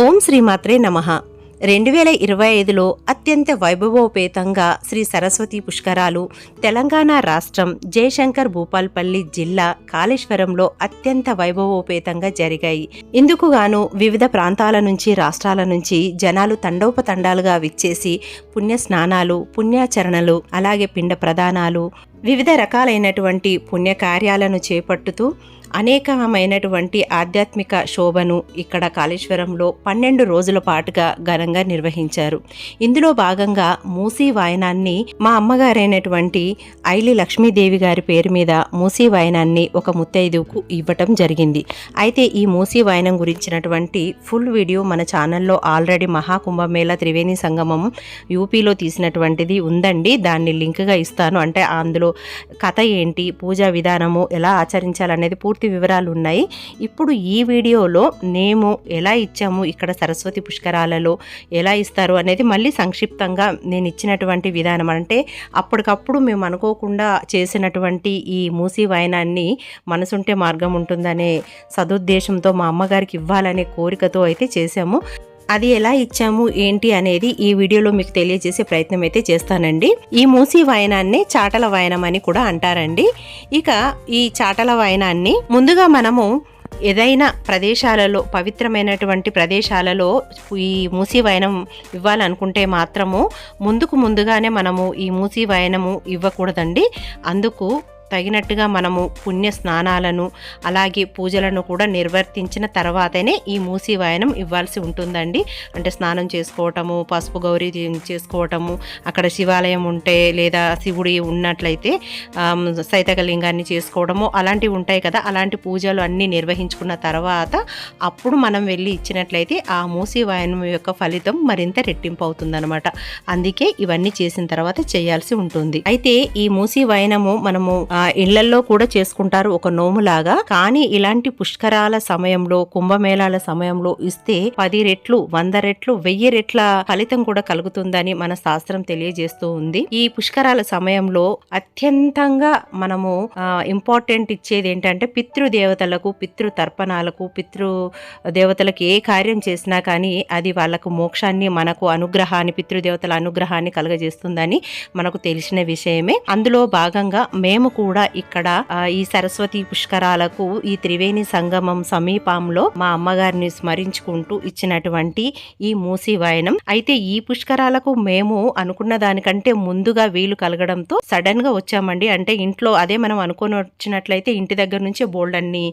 ఓం శ్రీమాత్రే నమః. రెండు వేల ఇరవై ఐదులో అత్యంత వైభవోపేతంగా శ్రీ సరస్వతి పుష్కరాలు తెలంగాణ రాష్ట్రం జయశంకర్ భూపాల్పల్లి జిల్లా కాళేశ్వరంలో అత్యంత వైభవోపేతంగా జరిగాయి. ఇందుకుగాను వివిధ ప్రాంతాల నుంచి రాష్ట్రాల నుంచి జనాలు తండోపతండాలుగా విచ్చేసి పుణ్య స్నానాలు పుణ్యాచరణలు అలాగే పిండ ప్రదానాలు వివిధ రకాలైనటువంటి పుణ్యకార్యాలను చేపట్టుతూ అనేకమైనటువంటి ఆధ్యాత్మిక శోభను ఇక్కడ కాళేశ్వరంలో పన్నెండు రోజుల పాటుగా ఘనంగా నిర్వహించారు. ఇందులో భాగంగా మూసీ వాయనాన్ని మా అమ్మగారైనటువంటి ఐలి లక్ష్మీదేవి గారి పేరు మీద మూసీ వాయనాన్ని ఒక ముత్తైదుకు ఇవ్వటం జరిగింది. అయితే ఈ మూసీ వాయనం గురించినటువంటి ఫుల్ వీడియో మన ఛానల్లో ఆల్రెడీ మహాకుంభమేళ త్రివేణి సంగమం యూపీలో తీసినటువంటిది ఉందండి. దాన్ని లింక్గా ఇస్తాను. అంటే అందులో కథ ఏంటి పూజా విధానము ఎలా ఆచరించాలనేది పూర్తి వివరాలు ఉన్నాయి ఇప్పుడు ఈ వీడియోలో మేము ఎలా ఇచ్చాము ఇక్కడ సరస్వతి పుష్కరాలలో ఎలా ఇస్తారు అనేది మళ్ళీ సంక్షిప్తంగా నేను ఇచ్చినటువంటి విధానం. అంటే అప్పటికప్పుడు మేము అనుకోకుండా చేసినటువంటి ఈ మూసీ వాయనాన్ని మనసుంటే మార్గం ఉంటుందనే సదుద్దేశంతో మా అమ్మగారికి ఇవ్వాలనే కోరికతో అయితే చేశాము. అది ఎలా ఇచ్చాము ఏంటి అనేది ఈ వీడియోలో మీకు తెలియజేసే ప్రయత్నం అయితే చేస్తానండి. ఈ మూసీ వాయనాన్ని చాటల వాయనం అని కూడా అంటారండి. ఇక ఈ చాటల వాయనాన్ని ముందుగా మనము ఏదైనా ప్రదేశాలలో పవిత్రమైనటువంటి ప్రదేశాలలో ఈ మూసి వైనం ఇవ్వాలనుకుంటే మాత్రము ముందుకు ముందుగానే మనము ఈ మూసి వైనము ఇవ్వకూడదండి. అందుకు తగినట్టుగా మనము పుణ్య స్నానాలను అలాగే పూజలను కూడా నిర్వర్తించిన తర్వాతనే ఈ మూసి వాయనం ఇవ్వాల్సి ఉంటుందండి. అంటే స్నానం చేసుకోవటము పసుపు గౌరీ చేసుకోవటము అక్కడ శివాలయం ఉంటే లేదా శివుడి ఉన్నట్లయితే సైతకలింగాన్ని చేసుకోవడము అలాంటివి ఉంటాయి కదా. అలాంటి పూజలు అన్నీ నిర్వహించుకున్న తర్వాత అప్పుడు మనం వెళ్ళి ఇచ్చినట్లయితే ఆ మూసి వాయనం యొక్క ఫలితం మరింత రెట్టింపు అవుతుందన్నమాట అందుకే ఇవన్నీ చేసిన తర్వాత చేయాల్సి ఉంటుంది. అయితే ఈ మూసి వాయనము మనము ఆ, ఇళ్ళల్లో కూడా చేసుకుంటారు ఒక నోములాగా. కానీ ఇలాంటి పుష్కరాల సమయంలో కుంభమేళాల సమయంలో ఇస్తే పది రెట్లు వంద రెట్లు వెయ్యి రెట్ల ఫలితం కూడా కలుగుతుందని మన శాస్త్రం తెలియజేస్తూ ఉంది. ఈ పుష్కరాల సమయంలో అత్యంతంగా మనము ఇంపార్టెంట్ ఇచ్చేది ఏంటంటే పితృదేవతలకు పితృ తర్పణాలకు పితృ దేవతలకు ఏ కార్యం చేసినా కానీ అది వాళ్ళకు మోక్షాన్ని మనకు అనుగ్రహాన్ని పితృదేవతల అనుగ్రహాన్ని కలగజేస్తుందని మనకు తెలిసిన విషయమే. అందులో భాగంగా మేము కూడా కూడా ఇక్కడ ఈ సరస్వతి పుష్కరాలకు ఈ త్రివేణి సంగమం సమీపంలో మా అమ్మగారిని స్మరించుకుంటూ ఇచ్చినటువంటి ఈ మూసి వాయనం. అయితే ఈ పుష్కరాలకు మేము అనుకున్న దానికంటే ముందుగా వీలు కలగడంతో సడన్గా వచ్చామండి. అంటే ఇంట్లో అదే మనం అనుకొని వచ్చినట్లయితే ఇంటి దగ్గర నుంచే బోల్డ్ అన్ని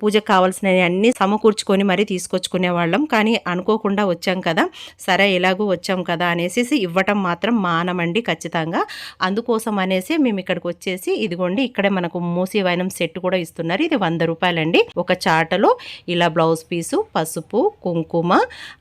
పూజకు కావాల్సిన అన్ని సమకూర్చుకొని మరీ తీసుకొచ్చుకునే వాళ్ళం కానీ అనుకోకుండా వచ్చాం కదా సరే ఎలాగూ వచ్చాం కదా అనేసి ఇవ్వటం మాత్రం మానమండి ఖచ్చితంగా. అందుకోసం అనేసి మేము ఇక్కడికి వచ్చేసి ఇది ఇదిగోండి ఇక్కడే మనకు మూసి వైనం సెట్ కూడా ఇస్తున్నారు. ఇది వంద రూపాయలండి. ఒక చాటలో ఇలా బ్లౌజ్ పీసు పసుపు కుంకుమ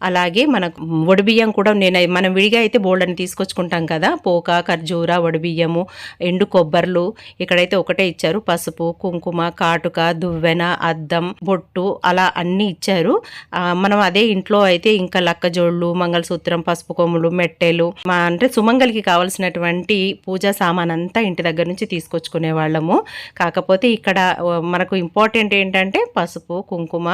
అలాగే మనకు వడిబియ్యం కూడా నేను మనం విడిగా అయితే బోల్డ్ అని తీసుకొచ్చుకుంటాం కదా పోక ఖర్జూర వడిబియ్యము ఎండు కొబ్బర్లు ఇక్కడైతే ఒకటే ఇచ్చారు. పసుపు కుంకుమ కాటుక దువ్వెన అద్దం బొట్టు అలా అన్ని ఇచ్చారు. ఆ, మనం అదే ఇంట్లో అయితే ఇంకా లక్కజోళ్ళు మంగళసూత్రం పసుపు కొమ్ములు మెట్టెలు అంటే సుమంగలికి కావలసినటువంటి పూజా సామాన్ అంతా ఇంటి దగ్గర నుంచి తీసుకొచ్చుకునే వాళ్ళము కాకపోతే ఇక్కడ మనకు ఇంపార్టెంట్ ఏంటంటే పసుపు కుంకుమ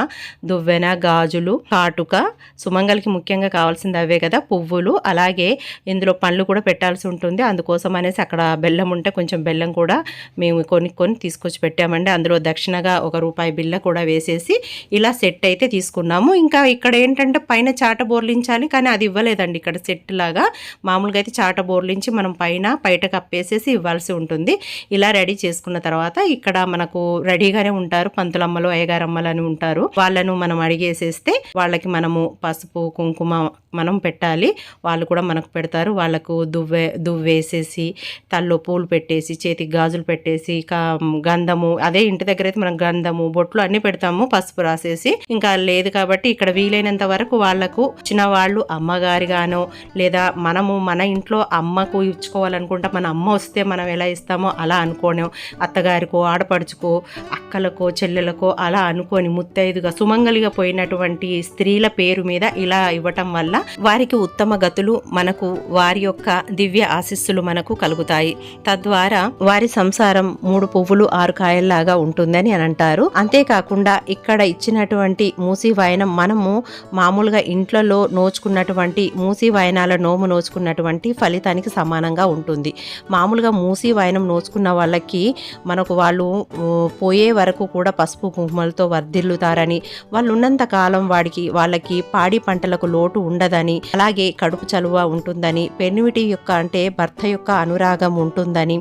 దువ్వెన గాజులు కాటుక సుమంగలికి ముఖ్యంగా కావాల్సింది అవే కదా పువ్వులు. అలాగే ఇందులో పండ్లు కూడా పెట్టాల్సి ఉంటుంది. అందుకోసం అనేసి అక్కడ బెల్లం ఉంటే కొంచెం బెల్లం కూడా మేము కొనుక్కొని తీసుకొచ్చి పెట్టామండి. అందులో దక్షిణగా ఒక రూపాయి బిల్ల కూడా వేసేసి ఇలా సెట్ అయితే తీసుకున్నాము. ఇంకా ఇక్కడ ఏంటంటే పైన చాట బోర్లించాలి కానీ అది ఇవ్వలేదండి. ఇక్కడ సెట్ లాగా మామూలుగా అయితే చాట బోర్లించి మనం పైన బయట కప్పేసేసి ఇవ్వాల్సి ఉంటుంది. ఇలా రెడీ చేసుకున్న తర్వాత ఇక్కడ మనకు రెడీగానే ఉంటారు పంతులమ్మలు అయ్యగారమ్మలు అని ఉంటారు. వాళ్ళను మనం అడిగేసేస్తే వాళ్ళకి మనము పసుపు కుంకుమ మనం పెట్టాలి. వాళ్ళు కూడా మనకు పెడతారు. వాళ్ళకు దువ్వే దువ్వేసేసి తల్లో పూలు పెట్టేసి చేతికి గాజులు పెట్టేసి కా గంధము అదే ఇంటి దగ్గర అయితే మనం గంధము బొట్లు అన్ని పెడతాము పసుపు రాసేసి. ఇంకా లేదు కాబట్టి ఇక్కడ వీలైనంత వరకు వాళ్ళకు చిన్న వాళ్ళు అమ్మగారిగానో లేదా మనము మన ఇంట్లో అమ్మకు ఇచ్చుకోవాలనుకుంటే మన అమ్మ వస్తే మనం ఎలా ఇస్తామో అలా అనుకోను. అత్తగారికో ఆడపడుచుకో అక్కలకో చెల్లెలకో అలా అనుకొని ముత్తైదుగా సుమంగలిగా పోయినటువంటి స్త్రీల పేరు మీద ఇలా ఇవ్వటం వల్ల వారికి ఉత్తమ గతులు మనకు వారి యొక్క దివ్య ఆశీస్సులు మనకు కలుగుతాయి. తద్వారా వారి సంసారం మూడు పువ్వులు ఆరు కాయల్లాగా ఉంటుందని అని అంటారు. అంతేకాకుండా ఇక్కడ ఇచ్చినటువంటి మూసి వాయనం మనము మామూలుగా ఇంట్లలో నోచుకున్నటువంటి మూసి వాయనాల నోము నోచుకున్నటువంటి ఫలితానికి సమానంగా ఉంటుంది. మామూలుగా మూసి వాయనం నోచుకున్న వాళ్ళకి మనకు వాళ్ళు పోయే వరకు కూడా పసుపు కుంకుమలతో వర్ధిల్లుతారని వాళ్ళు ఉన్నంత కాలం వాడికి వాళ్ళకి పాడి పంటలకు లోటు ఉండదు ఉండదని అలాగే కడుపు చలువ ఉంటుందని పెన్నిమిటి యొక్క అంటే భర్త యొక్క అనురాగం ఉంటుందని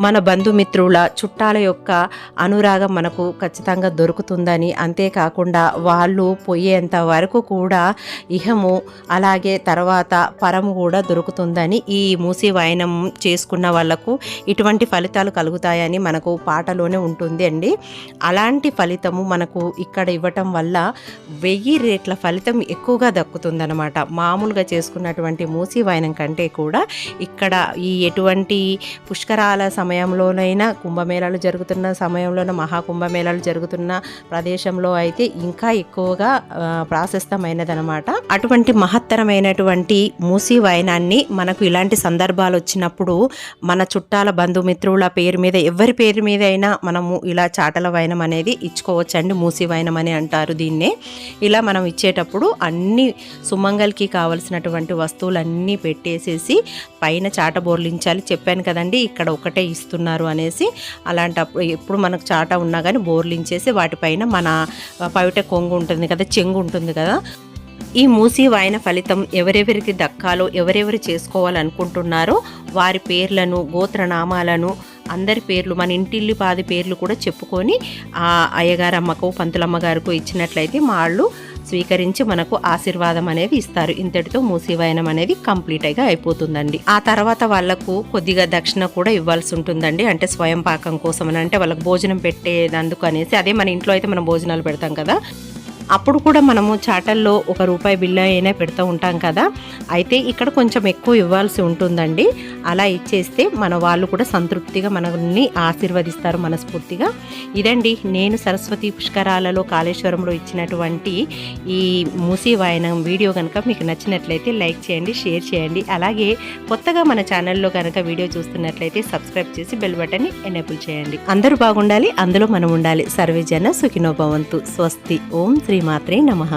మన బంధుమిత్రుల చుట్టాల యొక్క అనురాగం మనకు ఖచ్చితంగా దొరుకుతుందని అంతేకాకుండా వాళ్ళు పోయేంత వరకు కూడా ఇహము అలాగే తర్వాత పరము కూడా దొరుకుతుందని ఈ మూసి వాయనం చేసుకున్న వాళ్ళకు ఇటువంటి ఫలితాలు కలుగుతాయని మనకు పాటలోనే ఉంటుంది అండి. అలాంటి ఫలితము మనకు ఇక్కడ ఇవ్వటం వల్ల వెయ్యి రేట్ల ఫలితం ఎక్కువగా దక్కుతుందనమాట మామూలుగా చేసుకున్నటువంటి మూసి వాయనం కంటే కూడా ఇక్కడ ఈ ఎటువంటి పుష్కరాల సమయంలోనైనా కుంభమేళాలు జరుగుతున్న సమయంలోన మహాకుంభమేళాలు జరుగుతున్న ప్రదేశంలో అయితే ఇంకా ఎక్కువగా ఆ, ప్రాశస్తమైనదనమాట అటువంటి మహత్తరమైనటువంటి మూసి వాయనాన్ని మనకు ఇలాంటి సందర్భాలు వచ్చినప్పుడు మన చుట్టాల బంధుమిత్రుల పేరు మీద ఎవరి పేరు మీద అయినా మనము ఇలా చాటల వైనం అనేది ఇచ్చుకోవచ్చండి. మూసి వైనం అని అంటారు దీన్నే. ఇలా మనం ఇచ్చేటప్పుడు అన్ని సుమంగల్కి కావలసినటువంటి వస్తువులన్నీ పెట్టేసేసి పైన చాట బోర్లించాలి. చెప్పాను కదండి ఇక్కడ ఒకటే ఇస్తున్నారు అనేసి అలాంటప్పుడు ఎప్పుడు మనకు చాట ఉన్నా కానీ బోర్లించేసి వాటిపైన మన పవిట కొంగు ఉంటుంది కదా చెంగు ఉంటుంది కదా ఈ మూసి వాయన ఫలితం ఎవరెవరికి దక్కాలో ఎవరెవరు చేసుకోవాలనుకుంటున్నారో వారి పేర్లను గోత్రనామాలను అందరి పేర్లు మన ఇంటిల్లి పాది పేర్లు కూడా చెప్పుకొని ఆ అయ్యగారమ్మకు పంతులమ్మగారికి ఇచ్చినట్లయితే ఇచ్చినట్లయితే వాళ్ళు స్వీకరించి మనకు ఆశీర్వాదం అనేది ఇస్తారు. ఇంతటితో మూసివయనం అనేది కంప్లీట్గా అయిపోతుందండి. ఆ తర్వాత వాళ్ళకు కొద్దిగా దక్షిణ కూడా ఇవ్వాల్సి ఉంటుందండి. అంటే స్వయం పాకం కోసం అని. అంటే వాళ్ళకి భోజనం పెట్టేదందుకు అనేసి. అదే మన ఇంట్లో అయితే మనం భోజనాలు పెడతాం కదా. అప్పుడు కూడా మనము చాటల్లో ఒక రూపాయి బిల్లు అయినా పెడుతూ ఉంటాం కదా. అయితే ఇక్కడ కొంచెం ఎక్కువ ఇవ్వాల్సి ఉంటుందండి. అలా ఇచ్చేస్తే మన వాళ్ళు కూడా సంతృప్తిగా మనల్ని ఆశీర్వదిస్తారు మనస్ఫూర్తిగా. ఇదండి నేను సరస్వతి పుష్కరాలలో కాళేశ్వరంలో ఇచ్చినటువంటి ఈ మూసీ వాయనం వీడియో కనుక మీకు నచ్చినట్లయితే లైక్ చేయండి షేర్ చేయండి. అలాగే కొత్తగా మన ఛానల్లో కనుక వీడియో చూస్తున్నట్లయితే సబ్స్క్రైబ్ చేసి బెల్ బటన్ని ఎనేబుల్ చేయండి. అందరూ బాగుండాలి అందులో మనం ఉండాలి. సర్వేజన సుఖినోభవంతు స్వస్తి. ఓం శ్రీ శ్రీమాత్రే నమః.